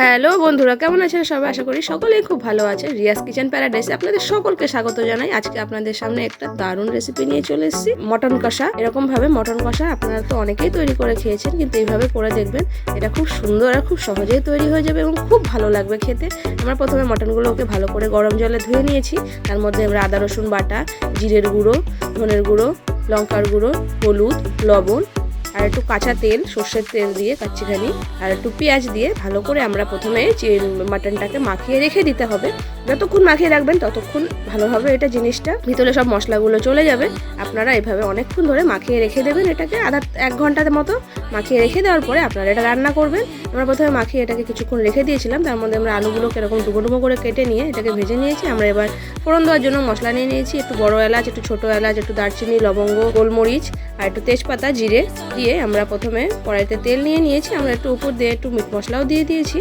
Hello বন্ধুরা, কেমন আছেন সবাই? আশা করি সকলেই খুব ভালো আছে রিয়াস কিচেন প্যারাডাইসে আপনাদের সকলকে স্বাগত জানাই। আজকে আপনাদের সামনে একটা দারুণ রেসিপি নিয়ে চলে এসেছি। মটন কষা। এরকম ভাবে মটন কষা আপনারা তো অনেকেই তৈরি করে খেয়েছেন, কিন্তু এইভাবে করে দেখবেন, এটা খুব সুন্দর আর খুব সহজেই তৈরি হয়ে যাবে এবং খুব ভালো লাগবে খেতে। আমরা প্রথমে মটনগুলোকে ভালো করে গরম জলে ধুয়ে নিয়েছি। তার মধ্যে আমরা আদা রসুন বাটা, জিরের গুঁড়ো, ধনের গুঁড়ো, লঙ্কার গুঁড়ো, হলুদ, লবণ আর একটু কাঁচা তেল, সর্ষের তেল দিয়ে কাচ্চিখানি। আর একটু পেঁয়াজ দিয়ে ভালো করে আমরা প্রথমে মাটনটাকে মাখিয়ে রেখে দিতে হবে। যতক্ষণ মাখিয়ে রাখবেন ততক্ষণ ভালোভাবে এটা জিনিসটা ভিতরে সব মশলাগুলো চলে যাবে। আপনারা এভাবে অনেকক্ষণ ধরে মাখিয়ে রেখে দেবেন এটাকে। আধা এক ঘণ্টার মতো মাখিয়ে রেখে দেওয়ার পরে আপনারা এটা রান্না করবেন। আমরা প্রথমে মাখিয়ে এটাকে কিছুক্ষণ রেখে দিয়েছিলাম, তার মধ্যে আমরা আলুগুলোকে এরকম ডুবো ডুবো করে কেটে নিয়ে এটাকে ভেজে নিয়েছি। আমরা এবার ফোড়ন দেওয়ার জন্য মশলা নিয়ে নিয়েছি, একটু বড় এলাচ, একটু ছোটো এলাচ, একটু দারচিনি, লবঙ্গ, গোলমরিচ আর একটু তেজপাতা, জিরে দিয়ে আমরা প্রথমে কড়াইতে তেল নিয়ে নিয়েছি। আমরা একটু উপর দিয়ে একটু মিট মশলাও দিয়ে দিয়েছি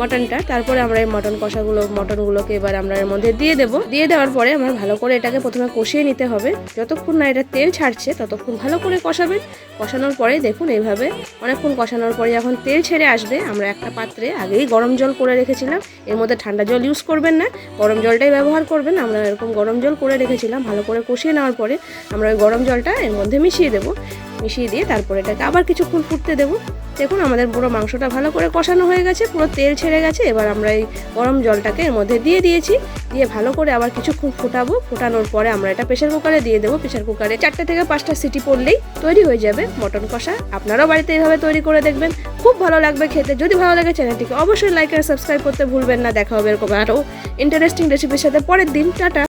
মটনটা। তারপরে আমরা এই মটন কষাগুলো, মটনগুলোকে এবার আমরা এর মধ্যে দিয়ে দেব। দিয়ে দেওয়ার পরে আমার ভালো করে এটাকে প্রথমে কষিয়ে নিতে হবে। যতক্ষণ না এটা তেল ছাড়ছে, ততক্ষণ ভালো করে কষাবেন। কষানোর পরে দেখুন এইভাবে, অনেকক্ষণ কষানোর পরে যখন তেল ছেড়ে আসবে, আমরা একটা পাত্রে আগেই গরম জল করে রেখেছিলাম। এর মধ্যে ঠান্ডা জল ইউজ করবেন না, গরম জলটাই ব্যবহার করবেন, আমরা এরকম গরম জল করে রেখেছিলাম, ভালো করে কষিয়ে নেওয়ার পরে আমরা ওই গরম জলটা এর মধ্যে মিশিয়ে দেবো। মিশিয়ে দিয়ে তারপরে এটাকে আবার কিছুক্ষণ ফুটতে দেবো। দেখুন, আমাদের পুরো মাংসটা ভালো করে কষানো হয়ে গেছে, পুরো তেল ছেড়ে গেছে, এবার আমরা এই গরম জলটাকে এর মধ্যে দিয়ে দিয়েছি। দিয়ে ভালো করে আবার কিছুক্ষণ ফোটাবো। ফোটানোর পরে আমরা এটা প্রেশার কুকারে দিয়ে দেবো। প্রেশার কুকারে চারটে থেকে পাঁচটা সিটি পড়লেই তৈরি হয়ে যাবে মটন কষা। আপনারাও বাড়িতে এইভাবে তৈরি করে দেখবেন। খুব ভালো লাগবে খেতে। যদি ভালো লাগে চ্যানেলটিকে অবশ্যই লাইক আর সাবস্ক্রাইব করতে ভুলবেন না। দেখা হবে এরকম আরও ইন্টারেস্টিং রেসিপির সাথে। পরের দিন, টাটা।